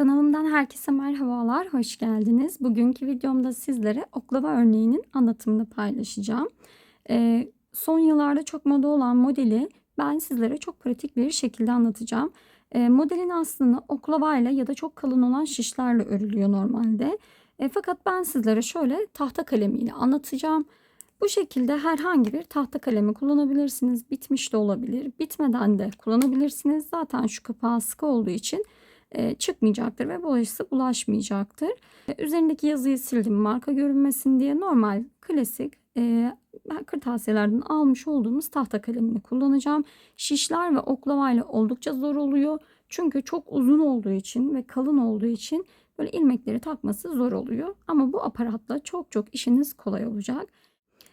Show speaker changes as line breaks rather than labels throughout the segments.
Kanalımdan herkese merhabalar, hoş geldiniz. Bugünkü videomda sizlere oklava örneğinin anlatımını paylaşacağım. Ee, son yıllarda çok moda olan modeli ben sizlere çok pratik bir şekilde anlatacağım. Ee, modelin aslında oklavayla ya da çok kalın olan şişlerle örülüyor normalde. Ee, fakat ben sizlere şöyle tahta kalemiyle anlatacağım. Bu şekilde herhangi bir tahta kalemi kullanabilirsiniz. Bitmiş de olabilir, bitmeden de kullanabilirsiniz. Zaten şu kapağı sıkı olduğu için e, çıkmayacaktır ve dolayısıyla bulaşmayacaktır. E, üzerindeki yazıyı sildim marka görünmesin diye normal klasik e, kırtasiyelerden almış olduğumuz tahta kalemini kullanacağım. Şişler ve oklavayla oldukça zor oluyor. Çünkü çok uzun olduğu için ve kalın olduğu için böyle ilmekleri takması zor oluyor. Ama bu aparatla çok çok işiniz kolay olacak.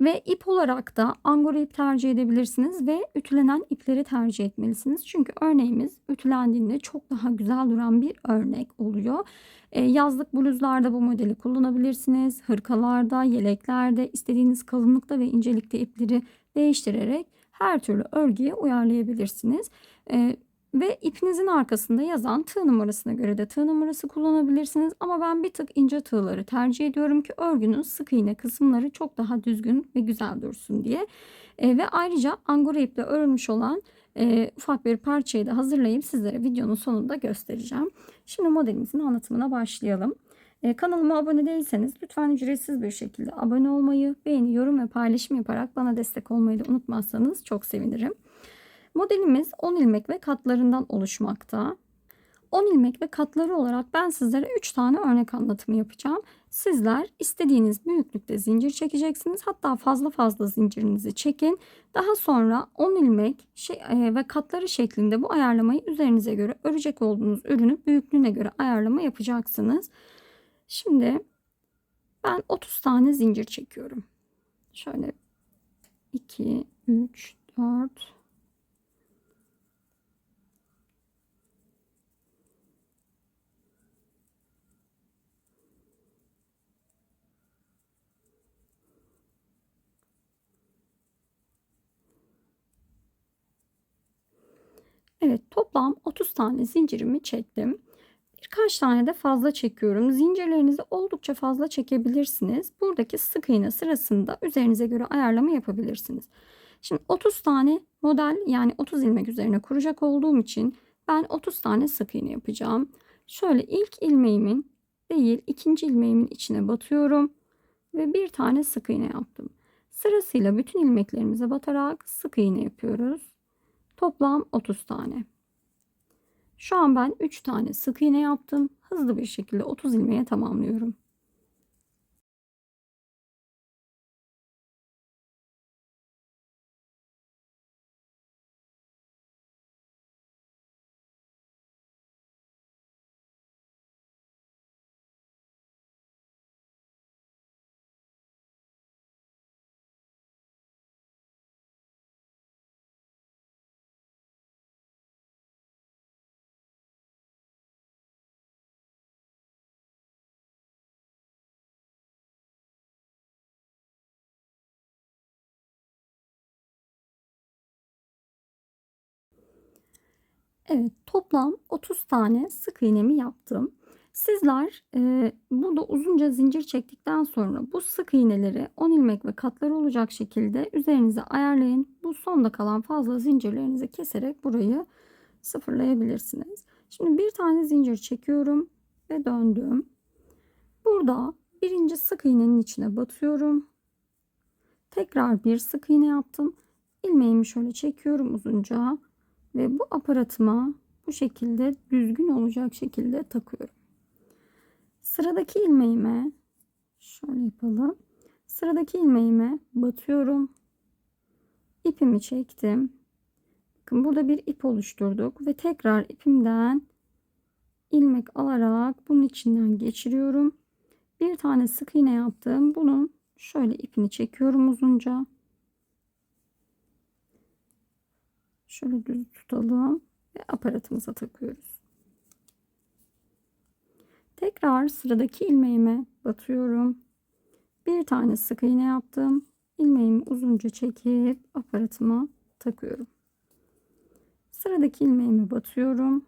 Ve ip olarak da angora ip tercih edebilirsiniz ve ütülenen ipleri tercih etmelisiniz. Çünkü örneğimiz ütülendiğinde çok daha güzel duran bir örnek oluyor. E, yazlık bluzlarda bu modeli kullanabilirsiniz. Hırkalarda, yeleklerde istediğiniz kalınlıkta ve incelikte ipleri değiştirerek her türlü örgüye uyarlayabilirsiniz. E, ve ipinizin arkasında yazan tığ numarasına göre de tığ numarası kullanabilirsiniz. Ama ben bir tık ince tığları tercih ediyorum ki örgünün sık iğne kısımları çok daha düzgün ve güzel dursun diye. E, ve ayrıca angora iple örülmüş olan e, ufak bir parçayı da hazırlayıp sizlere videonun sonunda göstereceğim. Şimdi modelimizin anlatımına başlayalım. E, kanalıma abone değilseniz lütfen ücretsiz bir şekilde abone olmayı, beğeni, yorum ve paylaşım yaparak bana destek olmayı da unutmazsanız çok sevinirim. Modelimiz 10 ilmek ve katlarından oluşmakta. 10 ilmek ve katları olarak ben sizlere 3 tane örnek anlatımı yapacağım. Sizler istediğiniz büyüklükte zincir çekeceksiniz. Hatta fazla fazla zincirinizi çekin. Daha sonra 10 ilmek şey, e, ve katları şeklinde bu ayarlamayı üzerinize göre örecek olduğunuz ürünü büyüklüğüne göre ayarlama yapacaksınız. Şimdi ben 30 tane zincir çekiyorum. Şöyle 2, 3, 4, Evet toplam 30 tane zincirimi çektim. Birkaç tane de fazla çekiyorum. Zincirlerinizi oldukça fazla çekebilirsiniz. Buradaki sık iğne sırasında üzerinize göre ayarlama yapabilirsiniz. Şimdi 30 tane model yani 30 ilmek üzerine kuracak olduğum için ben 30 tane sık iğne yapacağım. Şöyle ilk ilmeğimin değil ikinci ilmeğimin içine batıyorum ve bir tane sık iğne yaptım. Sırasıyla bütün ilmeklerimize batarak sık iğne yapıyoruz. Toplam 30 tane. Şu an ben 3 tane sık iğne yaptım. Hızlı bir şekilde 30 ilmeğe tamamlıyorum. Evet toplam 30 tane sık iğnemi yaptım. Sizler e, burada uzunca zincir çektikten sonra bu sık iğneleri 10 ilmek ve katları olacak şekilde üzerinize ayarlayın. Bu sonda kalan fazla zincirlerinizi keserek burayı sıfırlayabilirsiniz. Şimdi bir tane zincir çekiyorum ve döndüm. Burada birinci sık iğnenin içine batıyorum. Tekrar bir sık iğne yaptım. İlmeğimi şöyle çekiyorum uzunca ve bu aparatıma bu şekilde düzgün olacak şekilde takıyorum. Sıradaki ilmeğime şöyle yapalım. Sıradaki ilmeğime batıyorum. İpimi çektim. Bakın burada bir ip oluşturduk ve tekrar ipimden ilmek alarak bunun içinden geçiriyorum. Bir tane sık iğne yaptım. Bunun şöyle ipini çekiyorum uzunca. Şöyle düz tutalım ve aparatımıza takıyoruz. Tekrar sıradaki ilmeğime batıyorum. Bir tane sık iğne yaptım. İlmeğimi uzunca çekip aparatıma takıyorum. Sıradaki ilmeğimi batıyorum.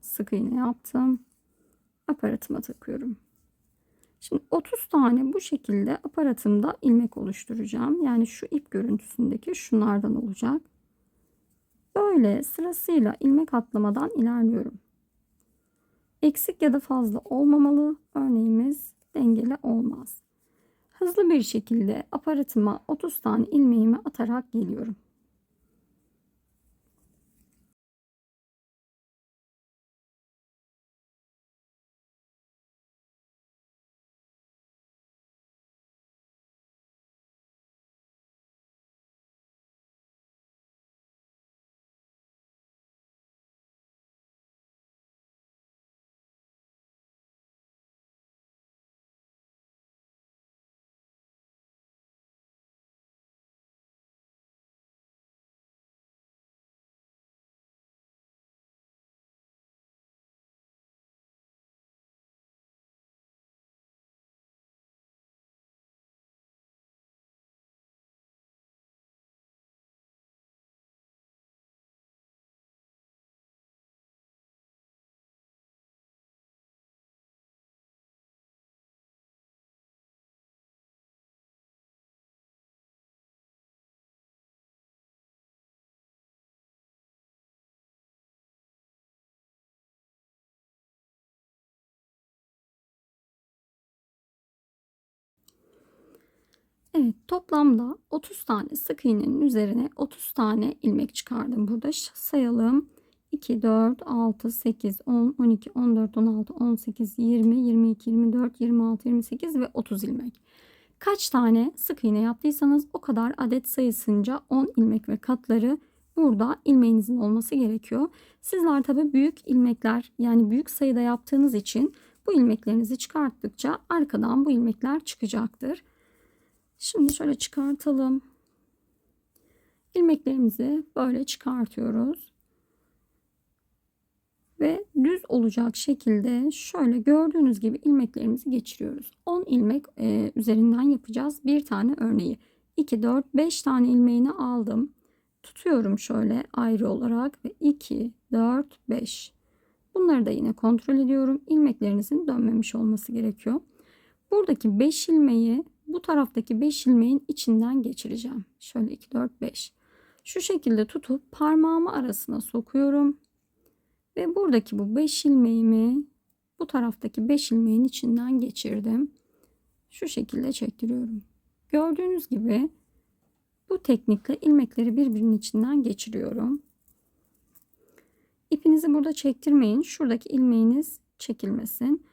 Sık iğne yaptım. aparatıma takıyorum. Şimdi 30 tane bu şekilde aparatımda ilmek oluşturacağım. Yani şu ip görüntüsündeki şunlardan olacak. Böyle sırasıyla ilmek atlamadan ilerliyorum. Eksik ya da fazla olmamalı. Örneğimiz dengeli olmaz. Hızlı bir şekilde aparatıma 30 tane ilmeğimi atarak geliyorum. Evet toplamda 30 tane sık iğnenin üzerine 30 tane ilmek çıkardım. Burada sayalım. 2, 4, 6, 8, 10, 12, 14, 16, 18, 20, 22, 24, 26, 28 ve 30 ilmek. Kaç tane sık iğne yaptıysanız o kadar adet sayısınca 10 ilmek ve katları burada ilmeğinizin olması gerekiyor. Sizler tabi büyük ilmekler yani büyük sayıda yaptığınız için bu ilmeklerinizi çıkarttıkça arkadan bu ilmekler çıkacaktır. Şimdi şöyle çıkartalım. İlmeklerimizi böyle çıkartıyoruz. Ve düz olacak şekilde şöyle gördüğünüz gibi ilmeklerimizi geçiriyoruz. 10 ilmek e, üzerinden yapacağız. Bir tane örneği. 2, 4, 5 tane ilmeğini aldım. Tutuyorum şöyle ayrı olarak ve 2, 4, 5. Bunları da yine kontrol ediyorum. İlmeklerinizin dönmemiş olması gerekiyor. Buradaki 5 ilmeği bu taraftaki 5 ilmeğin içinden geçireceğim. Şöyle 2, 4, 5. Şu şekilde tutup parmağımı arasına sokuyorum. Ve buradaki bu 5 ilmeğimi bu taraftaki 5 ilmeğin içinden geçirdim. Şu şekilde çektiriyorum. Gördüğünüz gibi bu teknikle ilmekleri birbirinin içinden geçiriyorum. İpinizi burada çektirmeyin. Şuradaki ilmeğiniz çekilmesin.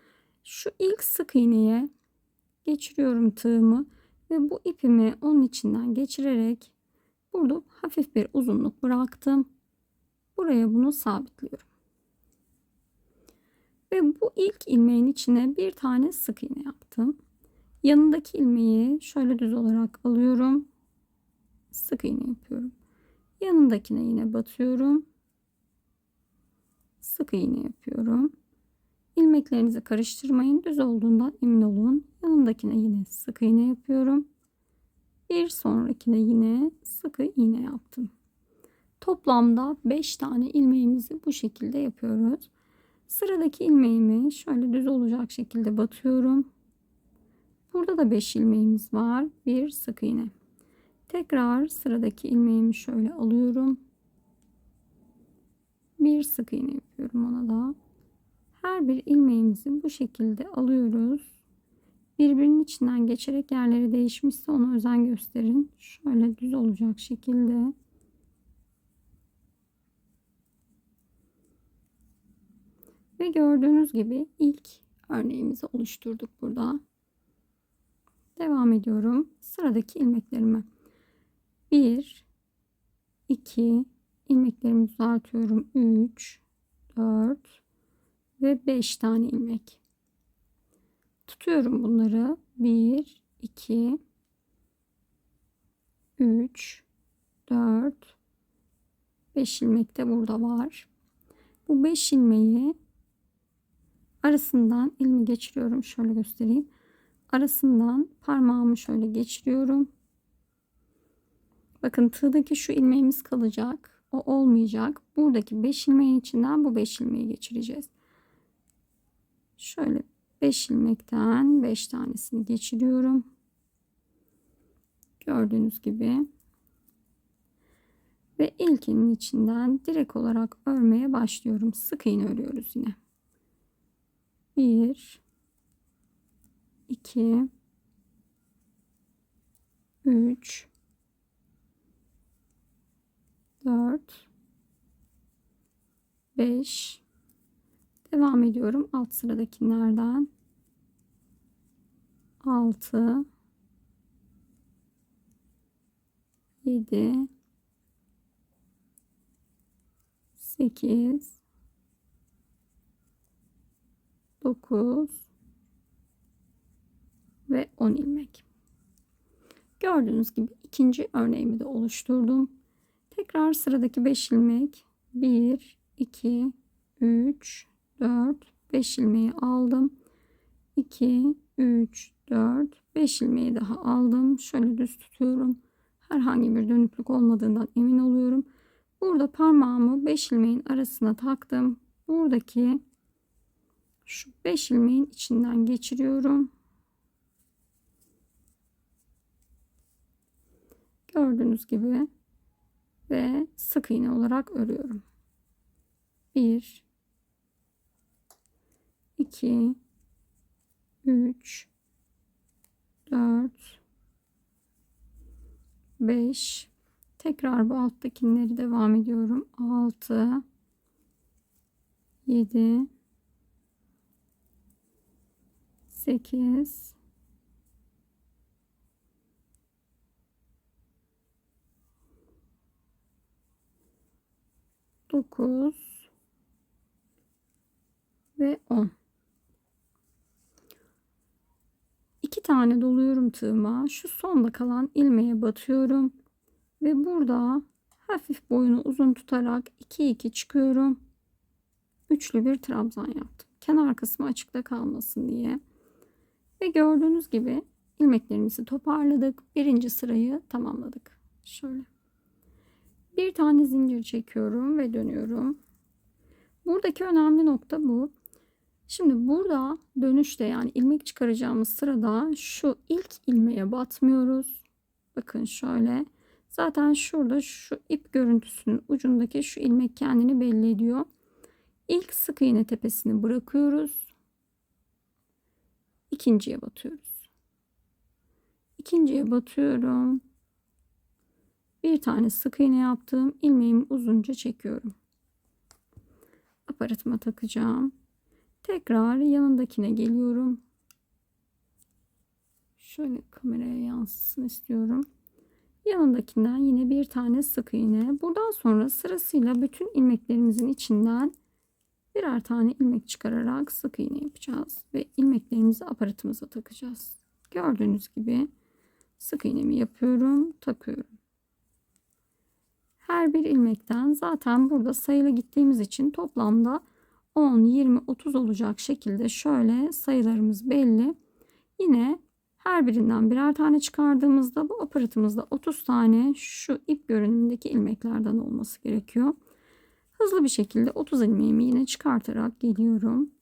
Şu ilk sık iğneye geçiriyorum tığımı ve bu ipimi onun içinden geçirerek burada hafif bir uzunluk bıraktım. Buraya bunu sabitliyorum. Ve bu ilk ilmeğin içine bir tane sık iğne yaptım. Yanındaki ilmeği şöyle düz olarak alıyorum. Sık iğne yapıyorum. Yanındakine yine batıyorum. Sık iğne yapıyorum. İlmeklerinizi karıştırmayın. Düz olduğundan emin olun. Yanındakine yine sık iğne yapıyorum. Bir sonrakine yine sık iğne yaptım. Toplamda 5 tane ilmeğimizi bu şekilde yapıyoruz. Sıradaki ilmeğimi şöyle düz olacak şekilde batıyorum. Burada da 5 ilmeğimiz var. Bir sık iğne. Tekrar sıradaki ilmeğimi şöyle alıyorum. Bir sık iğne yapıyorum ona da. Her bir ilmeğimizi bu şekilde alıyoruz. Birbirinin içinden geçerek yerleri değişmişse ona özen gösterin. Şöyle düz olacak şekilde. Ve gördüğünüz gibi ilk örneğimizi oluşturduk burada. Devam ediyorum. Sıradaki ilmeklerime. 1 2 ilmeklerimi düzeltiyorum. 3 4 ve 5 tane ilmek. Tutuyorum bunları. 1, 2, 3, 4, 5 ilmek de burada var. Bu 5 ilmeği arasından elimi geçiriyorum. Şöyle göstereyim. Arasından parmağımı şöyle geçiriyorum. Bakın tığdaki şu ilmeğimiz kalacak. O olmayacak. Buradaki 5 ilmeğin içinden bu 5 ilmeği geçireceğiz. Şöyle 5 ilmekten 5 tanesini geçiriyorum. Gördüğünüz gibi. Ve ilkinin içinden direkt olarak örmeye başlıyorum. Sık iğne örüyoruz yine. 1 2 3 4 5 devam ediyorum. Alt sıradakilerden. 6 7 8 9 ve 10 ilmek. Gördüğünüz gibi ikinci örneğimi de oluşturdum. Tekrar sıradaki 5 ilmek. 1 2 3 4 5 ilmeği aldım. 2 3 4 5 ilmeği daha aldım. Şöyle düz tutuyorum. Herhangi bir dönüklük olmadığından emin oluyorum. Burada parmağımı 5 ilmeğin arasına taktım. Buradaki şu 5 ilmeğin içinden geçiriyorum. Gördüğünüz gibi ve sık iğne olarak örüyorum. 1 2 3 4 5 tekrar bu alttakileri devam ediyorum. 6 7 8 9 ve 10 2 tane doluyorum tığıma. Şu sonda kalan ilmeğe batıyorum ve burada hafif boyunu uzun tutarak 2 2 çıkıyorum. Üçlü bir trabzan yaptım. Kenar kısmı açıkta kalmasın diye. Ve gördüğünüz gibi ilmeklerimizi toparladık. Birinci sırayı tamamladık. Şöyle. Bir tane zincir çekiyorum ve dönüyorum. Buradaki önemli nokta bu. Şimdi burada dönüşte yani ilmek çıkaracağımız sırada şu ilk ilmeğe batmıyoruz. Bakın şöyle. Zaten şurada şu ip görüntüsünün ucundaki şu ilmek kendini belli ediyor. İlk sık iğne tepesini bırakıyoruz. İkinciye batıyoruz. İkinciye batıyorum bir tane sık iğne yaptım ilmeğimi uzunca çekiyorum aparatıma takacağım tekrar yanındakine geliyorum. Şöyle kameraya yansısın istiyorum. Yanındakinden yine bir tane sık iğne. Buradan sonra sırasıyla bütün ilmeklerimizin içinden birer tane ilmek çıkararak sık iğne yapacağız ve ilmeklerimizi aparatımıza takacağız. Gördüğünüz gibi sık iğnemi yapıyorum takıyorum. Her bir ilmekten zaten burada sayılı gittiğimiz için toplamda 10, 20, 30 olacak şekilde şöyle sayılarımız belli. Yine her birinden birer tane çıkardığımızda bu aparatımızda 30 tane şu ip görünümündeki ilmeklerden olması gerekiyor. Hızlı bir şekilde 30 ilmeğimi yine çıkartarak geliyorum.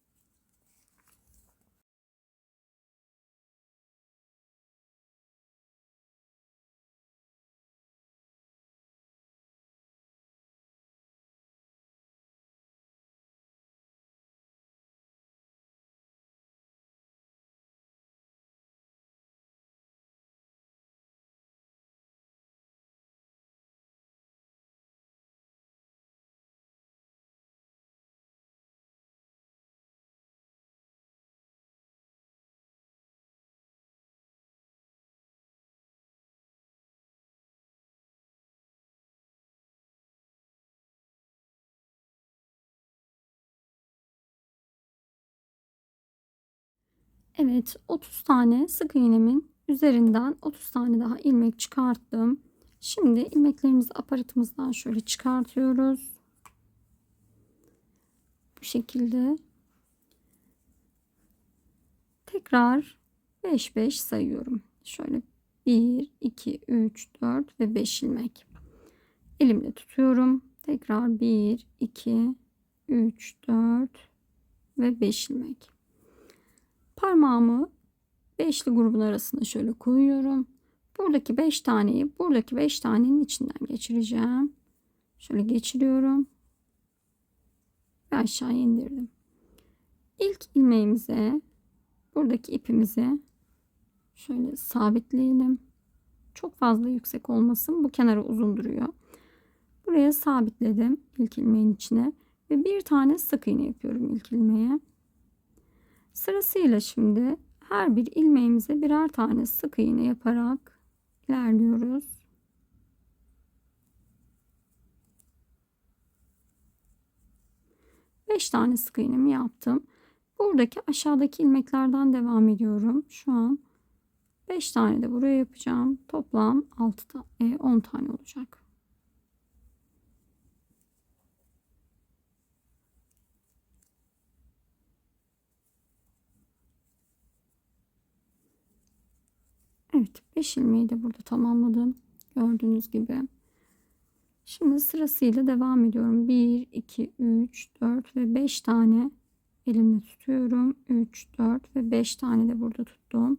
Evet 30 tane sık iğnemin üzerinden 30 tane daha ilmek çıkarttım. Şimdi ilmeklerimizi aparatımızdan şöyle çıkartıyoruz. Bu şekilde. Tekrar 5 5 sayıyorum. Şöyle 1 2 3 4 ve 5 ilmek. Elimle tutuyorum. Tekrar 1 2 3 4 ve 5 ilmek. Parmağımı beşli grubun arasına şöyle koyuyorum. Buradaki 5 taneyi buradaki 5 tanenin içinden geçireceğim. Şöyle geçiriyorum. Ve aşağı indirdim. İlk ilmeğimize buradaki ipimizi şöyle sabitleyelim. Çok fazla yüksek olmasın. Bu kenara uzun duruyor. Buraya sabitledim ilk ilmeğin içine ve bir tane sık iğne yapıyorum ilk ilmeğe. Sırasıyla şimdi her bir ilmeğimize birer tane sık iğne yaparak ilerliyoruz. Beş tane sık iğnemi yaptım. Buradaki aşağıdaki ilmeklerden devam ediyorum. Şu an 5 tane de buraya yapacağım. Toplam 6 ta 10 tane olacak. Evet 5 ilmeği de burada tamamladım. Gördüğünüz gibi. Şimdi sırasıyla devam ediyorum. 1, 2, 3, 4 ve 5 tane elimle tutuyorum. 3, 4 ve 5 tane de burada tuttum.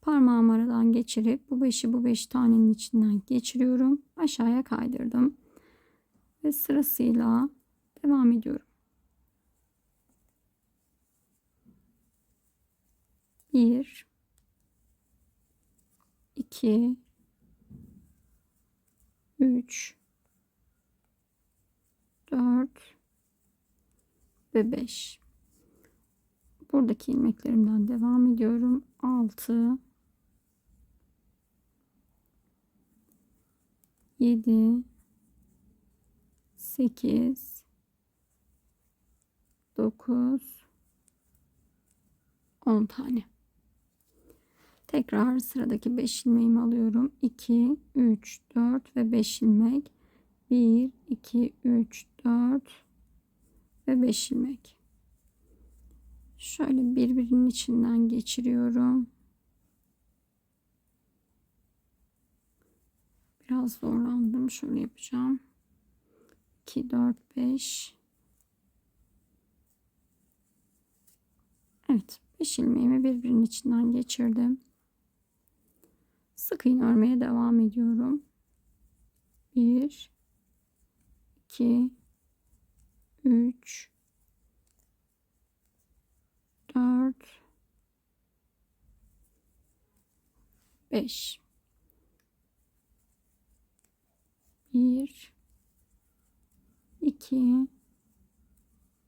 Parmağım aradan geçirip bu 5'i bu 5 tanenin içinden geçiriyorum. Aşağıya kaydırdım. Ve sırasıyla devam ediyorum. 1 2 3 4 ve 5 buradaki ilmeklerimden devam ediyorum. 6 7 8 9 10 tane Tekrar sıradaki 5 ilmeğimi alıyorum. 2, 3, 4 ve 5 ilmek. 1, 2, 3, 4 ve 5 ilmek. Şöyle birbirinin içinden geçiriyorum. Biraz zorlandım. Şöyle yapacağım. 2, 4, 5. Evet. 5 ilmeğimi birbirinin içinden geçirdim. Sık iğne örmeye devam ediyorum. 1 2 3 4 5 1 2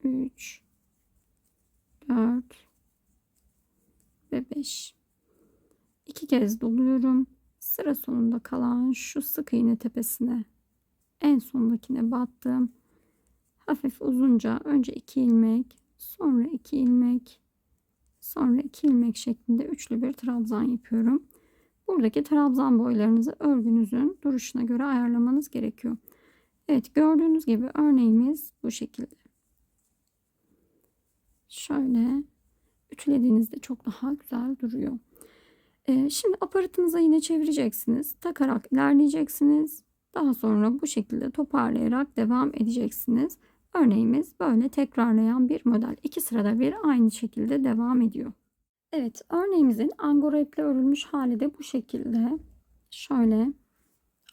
3 4 ve 5 iki kez doluyorum. Sıra sonunda kalan şu sık iğne tepesine en sondakine battım. Hafif uzunca önce iki ilmek, sonra iki ilmek, sonra iki ilmek şeklinde üçlü bir trabzan yapıyorum. Buradaki trabzan boylarınızı örgünüzün duruşuna göre ayarlamanız gerekiyor. Evet gördüğünüz gibi örneğimiz bu şekilde. Şöyle ütülediğinizde çok daha güzel duruyor. Ee, şimdi aparatınıza yine çevireceksiniz. Takarak ilerleyeceksiniz. Daha sonra bu şekilde toparlayarak devam edeceksiniz. Örneğimiz böyle tekrarlayan bir model. İki sırada bir aynı şekilde devam ediyor. Evet örneğimizin angora iple örülmüş hali de bu şekilde. Şöyle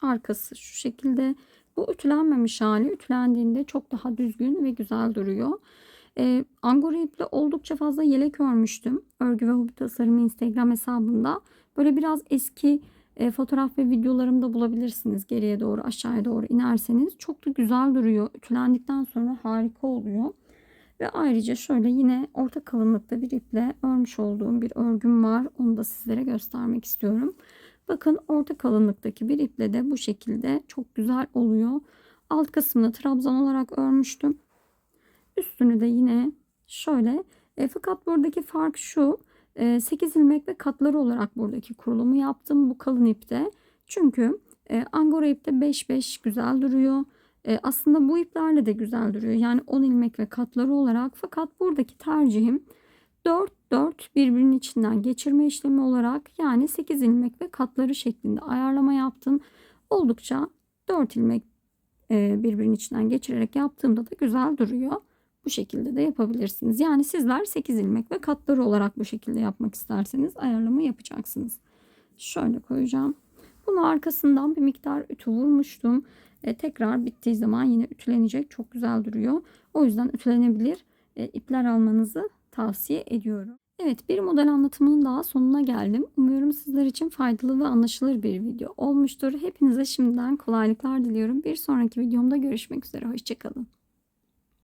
arkası şu şekilde. Bu ütülenmemiş hali ütülendiğinde çok daha düzgün ve güzel duruyor. E, Angora iple oldukça fazla yelek örmüştüm. Örgü ve hobi tasarımı Instagram hesabında. Böyle biraz eski e, fotoğraf ve videolarımda bulabilirsiniz. Geriye doğru aşağıya doğru inerseniz. Çok da güzel duruyor. Ütülendikten sonra harika oluyor. Ve ayrıca şöyle yine orta kalınlıkta bir iple örmüş olduğum bir örgüm var. Onu da sizlere göstermek istiyorum. Bakın orta kalınlıktaki bir iple de bu şekilde çok güzel oluyor. Alt kısmını trabzan olarak örmüştüm. Üstünü de yine şöyle. E, fakat buradaki fark şu. E, 8 ilmek ve katları olarak buradaki kurulumu yaptım bu kalın ipte. Çünkü e, angora ipte 5-5 güzel duruyor. E, aslında bu iplerle de güzel duruyor. Yani 10 ilmek ve katları olarak. Fakat buradaki tercihim 4-4 birbirinin içinden geçirme işlemi olarak yani 8 ilmek ve katları şeklinde ayarlama yaptım. Oldukça 4 ilmek e, birbirinin içinden geçirerek yaptığımda da güzel duruyor. Bu şekilde de yapabilirsiniz. Yani sizler 8 ilmek ve katları olarak bu şekilde yapmak isterseniz ayarlama yapacaksınız. Şöyle koyacağım. Bunu arkasından bir miktar ütü vurmuştum. E, tekrar bittiği zaman yine ütülenecek. Çok güzel duruyor. O yüzden ütülenebilir e, ipler almanızı tavsiye ediyorum. Evet bir model anlatımının daha sonuna geldim. Umuyorum sizler için faydalı ve anlaşılır bir video olmuştur. Hepinize şimdiden kolaylıklar diliyorum. Bir sonraki videomda görüşmek üzere. Hoşçakalın.